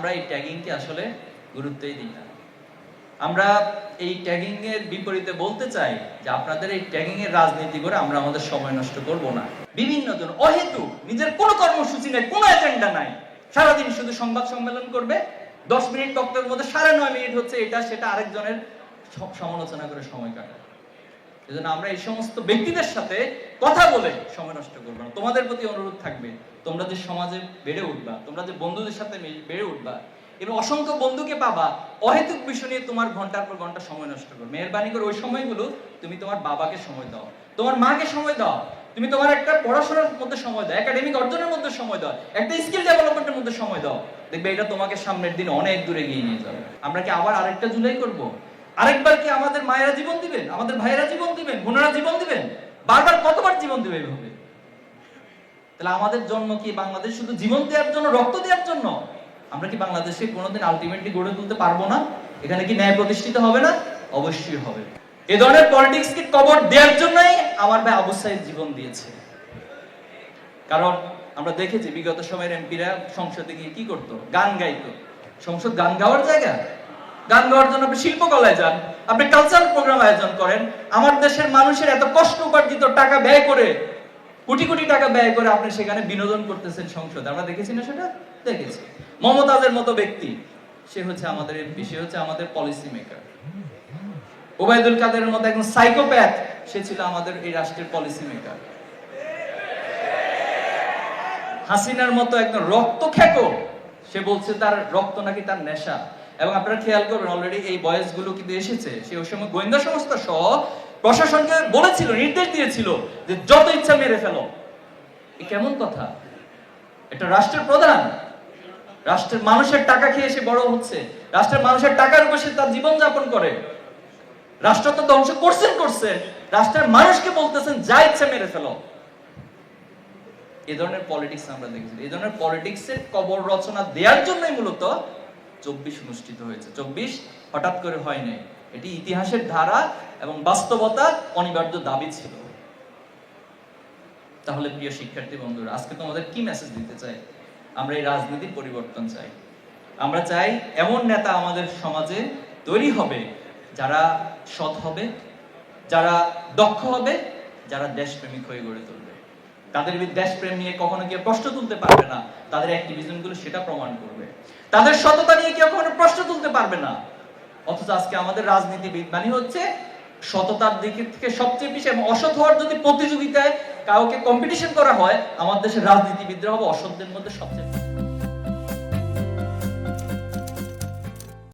আমরা এই ট্যাগিংকে আসলে গুরুত্বই দিই না। আমরা এই ট্যাগিং এর বিপরীতে বলতে চাই যে আপনাদের এই ট্যাগিং এর রাজনীতি করে আমরা আমাদের সময় নষ্ট করব না। বিভিন্ন জন অহেতু নিজের কোনো কর্মসূচি নেই, কোনো এজেন্ডা নাই। সারাদিন শুধু সংবাদ সম্মেলন করবে, দশ মিনিট বক্তব্যের মধ্যে সাড়ে নয় মিনিট হচ্ছে এটা, সেটা আরেকজনের সমালোচনা করে সময় কাটায় এজন্য আমরা এই সমস্ত ব্যক্তিদের সাথে কথা বলে সময় নষ্ট করব না। তোমাদের প্রতি অনুরোধ থাকবে, তোমরা যে সমাজে বেড়ে উঠবা, তোমরা যে বন্ধুদের সাথে বেড়ে উঠবা, এবং অসংখ্য বন্ধুকে পাবা, অহেতুক বিষয় নিয়ে তোমার ঘণ্টার পর ঘণ্টা সময় নষ্ট করো মেহরবানি করে ওই সময়গুলো তুমি তোমার বাবাকে সময় দাও, তোমার মাকে সময় দাও, তুমি তোমার একটা পড়াশোনার মধ্যে সময় দাও একাডেমিক অর্জনের মধ্যে সময় দাও, একটা স্কিল ডেভেলপমেন্টের মধ্যে সময় দাও। দেখবে এটা তোমাকে সামনের দিন অনেক দূরে এগিয়ে নিয়ে যাবে। আমরা কি আবার আরেকটা জুলাই করব? আরেকবার কি আমাদের মায়েরা জীবন দিবেন? আমাদের ভাইয়েরা জীবন দিবেন? জীবন দিবেন? বারবার কতবার জীবন দিবে এভাবে? তাহলে আমাদের জন্ম কি বাংলাদেশ শুধু জীবন দেওয়ার জন্য, রক্ত দেওয়ার জন্য? আমরা কি বাংলাদেশে কোনোদিন আলটিমেটলি গড়ে তুলতে পারব না? এখানে কি ন্যায় প্রতিষ্ঠিত হবে না? অবশ্যই হবে। এ ধরনের পলিটিক্স কে কবর দেওয়ার জন্যই আমার ভাই আবু সাইদ জীবন দিয়েছে। কারণ আমরা দেখেছি বিগত সময়ের এমপিরা সংসদে গিয়ে কি করতো? গান গাইতো। সংসদ গান গাওয়ার জায়গা? গান গাওয়ার জন্য আপনি শিল্পকলায় যান, আপনি কালচারাল প্রোগ্রাম আয়োজন করেন, আমার দেশের মানুষের এত কষ্ট উপার্জিত টাকা ব্যয় করে, কোটি কোটি টাকা ব্যয় করে আপনি সেখানে বিনোদন করতেছেন সংসদে। আমরা দেখেছি না সেটা? দেখেছি। মমতাজের মতো ব্যক্তি, সে হচ্ছে আমাদের এমপি সে হচ্ছে আমাদের পলিসি মেকার ওবায়দুল কাদেরের মতো একজন সাইকোপ্যাথ সে ছিল আমাদের এই রাষ্ট্রের পলিসি মেকার হাসিনার মতো একজন রক্ত খেকো সে বলছে তার রক্ত নাকি তার নেশা। এবং আপনারা খেয়াল করবেন অলরেডি এই বয়সগুলো কিন্তু এসেছে। সে ওই সময় গোয়েন্দা সংস্থা সহ প্রশাসনকে বলেছিল, নির্দেশ দিয়েছিল যে যত ইচ্ছা মেরে ফেলো। এ কেমন কথা? এটা রাষ্ট্রের প্রধান। রাষ্ট্রের মানুষের টাকা খেয়ে সে বড় হচ্ছে। রাষ্ট্রের মানুষের টাকার উপর সে তার জীবন যাপন করে। রাষ্ট্র তো ধ্বংস করছেন করছেন রাষ্ট্রের মানুষকে বলতেছেন, যা ইচ্ছা মেরে ফেলো। এ ধরনের পলিটিক্স আমরা দেখছি। এই ধরনের পলিটিক্সের কবর রচনা দেওয়ার জন্যই মূলত চব্বিশ অনুষ্ঠিত হয়েছে। চব্বিশ হঠাৎ করে হয় নাই। এটি ইতিহাসের ধারা এবং বাস্তবতা অনিবার্য দাবি ছিল। তাহলে প্রিয় শিক্ষার্থী বন্ধুরা, আজকে তোমাদের কি মেসেজ দিতে চাই? আমরা এই রাজনীতির পরিবর্তন চাই। আমরা চাই এমন নেতা আমাদের সমাজে তৈরি হবে, যারা সৎ হবে, যারা দক্ষ হবে, যারা দেশপ্রেমিক হয়ে গড়ে তুলবে। তাদের দেশপ্রেম নিয়ে কখনো কেউ প্রশ্ন তুলতে পারবে না। তাদের অ্যাক্টিভিজমগুলো সেটা প্রমাণ করবে। তাদের সততা নিয়ে কেউ কখনো প্রশ্ন তুলতে পারবে না। অথচ আজকে আমাদের রাজনীতিবিদ মানে হচ্ছে সততার দিক থেকে সবচেয়ে বেশি এবং অসৎ হওয়ার যদি প্রতিযোগিতায় কাউকে কম্পিটিশন করা হয়, আমাদের দেশের রাজনীতিবিদরা হবে অসৎদের মধ্যে সবচেয়ে